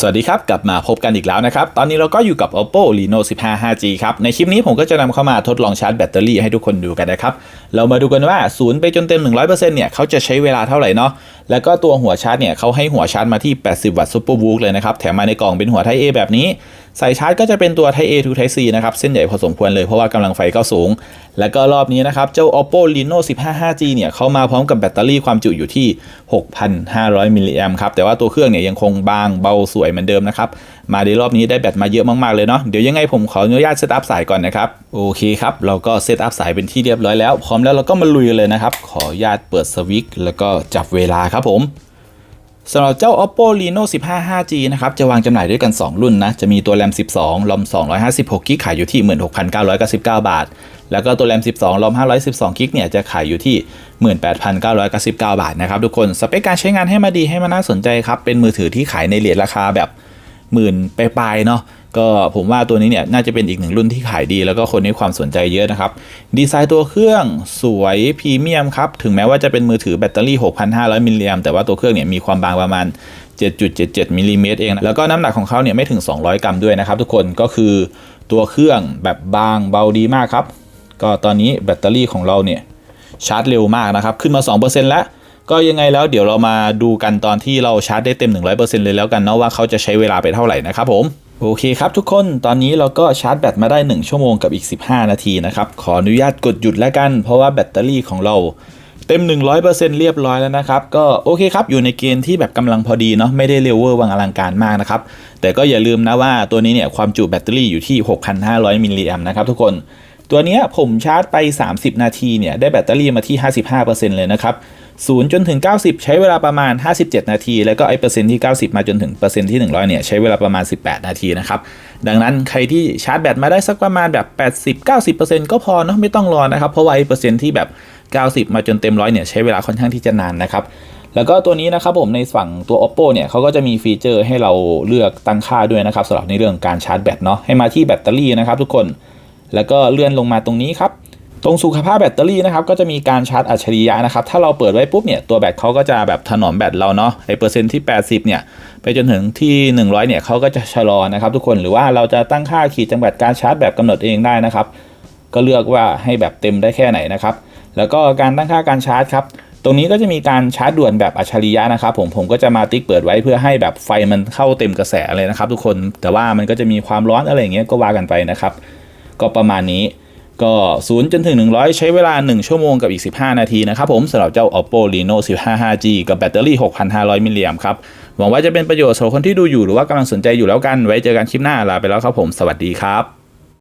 สวัสดีครับ กลับมาพบกันอีกแล้วนะครับ ตอนนี้เราก็อยู่กับ oppo reno 15 5g ครับ ในคลิปนี้ผมก็จะนำเข้ามาทดลองชาร์จแบตเตอรี่ให้ทุกคนดูกันนะครับ เรามาดูกันว่าศูนย์ไปจนเต็ม 100%เนี่ยเขาจะใช้เวลาเท่าไหร่เนาะแล้วก็ตัวหัวชาร์จเนี่ยเขาให้หัวชาร์จมาที่ 80 วัตต์ super book เลยนะครับ แถมมาในกล่องเป็นหัว Type A แบบนี้ สายชาร์จก็จะเป็นตัว Type A to Type C นะครับเส้นใหญ่พอสมควรเลยเพราะว่ากำลังไฟก็สูง แล้วก็รอบนี้นะครับ เจ้า oppo reno 15 5g เนี่ยเขามาพร้อมกับแบตเตอรี่ความจุอยู่ที่ 6,500มิลลิแอมครับแต่ว่าตัวเครื่องเนี่ยยังคงบางเบาสวยเหมือนเดิมนะครับมาในรอบนี้ได้แบตมาเยอะมากๆเลยเนาะเดี๋ยวยังไงผมขออนุญาตเซตอัพสายก่อนนะครับโอเคครับเราก็เซตอัพสายเป็นที่เรียบร้อยแล้วพร้อมแล้วเราก็มาลุยเลยนะครับขออนุญาตเปิดสวิตช์แล้วก็จับเวลาครับผม สำหรับเจ้า oppo reno 15 5g นะครับ จะวางจำหน่ายด้วยกัน 2 รุ่นนะ จะมีตัวแรม 12 ลอม 256 กิกขายอยู่ที่ 16,999 บาท แล้วก็ตัวแรม 12 ลอม 512 กิกเนี่ย จะขายอยู่ที่ 18,999 บาทนะครับทุกคน สเปคการใช้งานให้มาดีให้มันน่าสนใจครับ เป็นมือถือที่ขายในเรทราคาแบบหมื่นปลายๆเนาะ ก็ผมว่าตัวนี้เนี่ยน่าจะเป็นอีกหนึ่งรุ่นที่ขายดี แล้วก็คนให้ความสนใจเยอะนะครับ ดีไซน์ตัวเครื่องสวยพรีเมียมครับ ถึงแม้ว่าจะเป็นมือถือแบตเตอรี่ 6,500 มิลลิแอมแต่ว่าตัวเครื่องเนี่ยมีความบางประมาณ 7.77มิลลิเมตรเองนะแล้วก็น้ำหนักของเขาเนี่ยไม่ถึง 200 กรัมด้วยนะครับ ทุกคนก็คือตัวเครื่องแบบบางเบาดีมากครับ ก็ตอนนี้แบตเตอรี่ของเราเนี่ยชาร์จเร็วมากนะครับขึ้นมา 2%แล้วก็ยังไงแล้วเดี๋ยวเรามาดูกันตอนที่เราชาร์จได้เต็ม 100%เลยแล้วกันเนาะว่าเขาจะใช้เวลาไปเท่าไหร่นะครับผม โอเคครับทุกคน ตอนนี้เราก็ชาร์จแบตมาได้ 1 ชั่วโมงกับอีก 15 นาทีนะครับ ขออนุญาตกดหยุดแล้วกัน เพราะว่าแบตเตอรี่ของเราเต็ม 100%เรียบร้อยแล้วนะครับ ก็โอเคครับ อยู่ในเกณฑ์ที่แบบกำลังพอดีเนาะ ไม่ได้เลเวอร์วังอลังการมากนะครับ แต่ก็อย่าลืมนะว่าตัวนี้เนี่ยความจุแบตเตอรี่อยู่ที่ 6,500 มิลลิแอมนะครับทุกคน ตัวเนี้ยผมชาร์จไป 30 นาทีเนี่ยได้แบตเตอรี่มาที่ 55%เลยนะครับ0จนถึง 90 ใช้เวลาประมาณ 57 นาที แล้วก็ไอ้เปอร์เซ็นต์ที่ 90 มาจนถึงเปอร์เซ็นต์ที่ 100 เนี่ยใช้เวลาประมาณ 18 นาทีนะครับ ดังนั้นใครที่ชาร์จแบตมาได้สักประมาณแบบ 80 90 ก็พอเนาะไม่ต้องรอนะครับ เพราะว่าไอ้เปอร์เซ็นต์ที่แบบ 90 มาจนเต็มร้อยเนี่ยใช้เวลาค่อนข้างที่จะนานนะครับแล้วก็ตัวนี้นะครับผมในฝั่งตัว oppo เนี่ยเขาก็จะมีฟีเจอร์ให้เราเลือกตั้งค่าด้วยนะครับสำหรับในเรื่องการชาร์จแบตเนาะให้มาที่แบตเตอรี่นะครับทุกคน แล้วก็เลื่อนลงมาตรงนี้ครับ ตรงสุขภาพแบตเตอรี่นะครับก็จะมีการชาร์จอัจฉริยะนะครับ ถ้าเราเปิดไว้ปุ๊บเนี่ยตัวแบตเขาก็จะแบบถนอมแบตเราเนาะไอเปอร์เซ็นต์ที่ 80เนี่ยไปจนถึงที่ 100เนี่ยเขาก็จะชะลอนะครับทุกคนหรือว่าเราจะตั้งค่าขีดจำกัดการชาร์จแบบกำหนดเองได้นะครับ ก็เลือกว่าให้แบบเต็มได้แค่ไหนนะครับแล้วก็การตั้งค่าการชาร์จครับตรงนี้ก็จะมีการชาร์จด่วนแบบอัจฉริยะนะครับผมผมก็จะมาติ๊กเปิดไว้เพื่อให้แบบไฟมันเข้าเต็มกระแสเลยนะครับ ทุกคนแต่ว่ามันก็จะมีความร้อนอะไรอย่างเงี้ยก็ว่ากันไปนะครับ ก็ประมาณนี้ก็0จนถึง 100 ใช้เวลา 1 ชั่วโมงกับอีก 15 นาทีนะครับผมสำหรับเจ้า oppo reno 15 5g กับแบตเตอรี่ 6,500 มิลลิแอมครับหวังว่าจะเป็นประโยชน์สำหรับคนที่ดูอยู่หรือว่ากำลังสนใจอยู่แล้วกันไว้เจอกันคลิปหน้าลาไปแล้วครับผม สวัสดีครับ